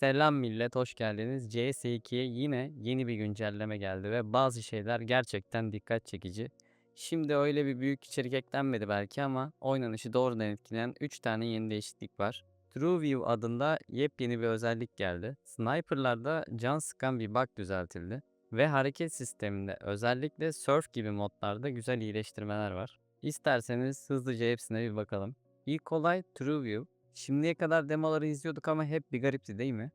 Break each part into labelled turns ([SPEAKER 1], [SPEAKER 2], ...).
[SPEAKER 1] Selam millet, hoş geldiniz. CS2'ye yine yeni bir güncelleme geldi ve bazı şeyler gerçekten dikkat çekici. Şimdi öyle bir büyük içerik eklenmedi belki ama oynanışı doğrudan etkileyen 3 tane yeni değişiklik var. True View adında yepyeni bir özellik geldi. Sniper'larda can sıkan bir bug düzeltildi. Ve hareket sisteminde özellikle Surf gibi modlarda güzel iyileştirmeler var. İsterseniz hızlıca hepsine bir bakalım. İlk olay True View. Şimdiye kadar demoları izliyorduk ama hep bir garipti değil mi?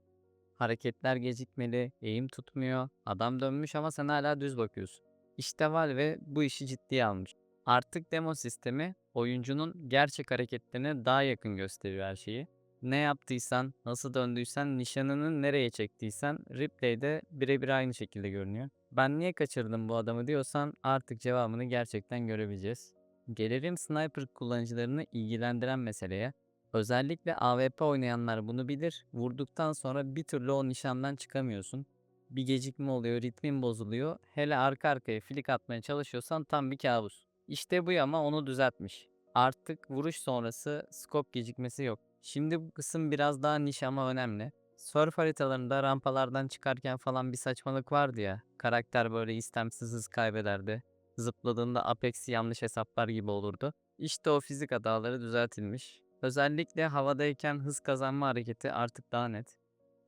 [SPEAKER 1] Hareketler gecikmeli, eğim tutmuyor, adam dönmüş ama sen hala düz bakıyorsun. İşte Valve bu işi ciddiye almış. Artık demo sistemi oyuncunun gerçek hareketlerine daha yakın gösteriyor her şeyi. Ne yaptıysan, nasıl döndüysen, nişanını nereye çektiysen replay'de birebir aynı şekilde görünüyor. Ben niye kaçırdım bu adamı diyorsan artık cevabını gerçekten görebileceğiz. Gelelim sniper kullanıcılarını ilgilendiren meseleye. Özellikle AWP oynayanlar bunu bilir. Vurduktan sonra bir türlü o nişandan çıkamıyorsun. Bir gecikme oluyor, ritmin bozuluyor. Hele arka arkaya flick atmaya çalışıyorsan tam bir kabus. İşte bu ama onu düzeltmiş. Artık vuruş sonrası scope gecikmesi yok. Şimdi bu kısım biraz daha niş ama önemli. Surf haritalarında rampalardan çıkarken falan bir saçmalık vardı ya. Karakter böyle istemsiz hız kaybederdi. Zıpladığında Apex'i yanlış hesaplar gibi olurdu. İşte o fizik hataları düzeltilmiş. Özellikle havadayken hız kazanma hareketi artık daha net.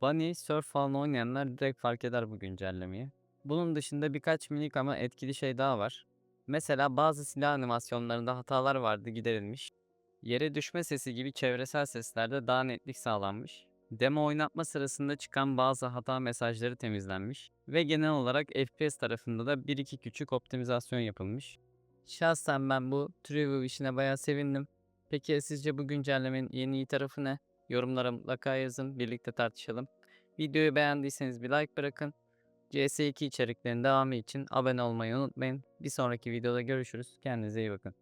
[SPEAKER 1] Bunny, Surf falan oynayanlar direkt fark eder bu güncellemeyi. Bunun dışında birkaç minik ama etkili şey daha var. Mesela bazı silah animasyonlarında hatalar vardı giderilmiş. Yere düşme sesi gibi çevresel seslerde daha netlik sağlanmış. Demo oynatma sırasında çıkan bazı hata mesajları temizlenmiş ve genel olarak FPS tarafında da 1-2 küçük optimizasyon yapılmış. Şahsen ben bu True işine bayağı sevindim. Peki sizce bu güncellemenin yeni iyi tarafı ne? Yorumlara mutlaka yazın, birlikte tartışalım. Videoyu beğendiyseniz bir like bırakın. CS2 içeriklerinin devamı için abone olmayı unutmayın. Bir sonraki videoda görüşürüz. Kendinize iyi bakın.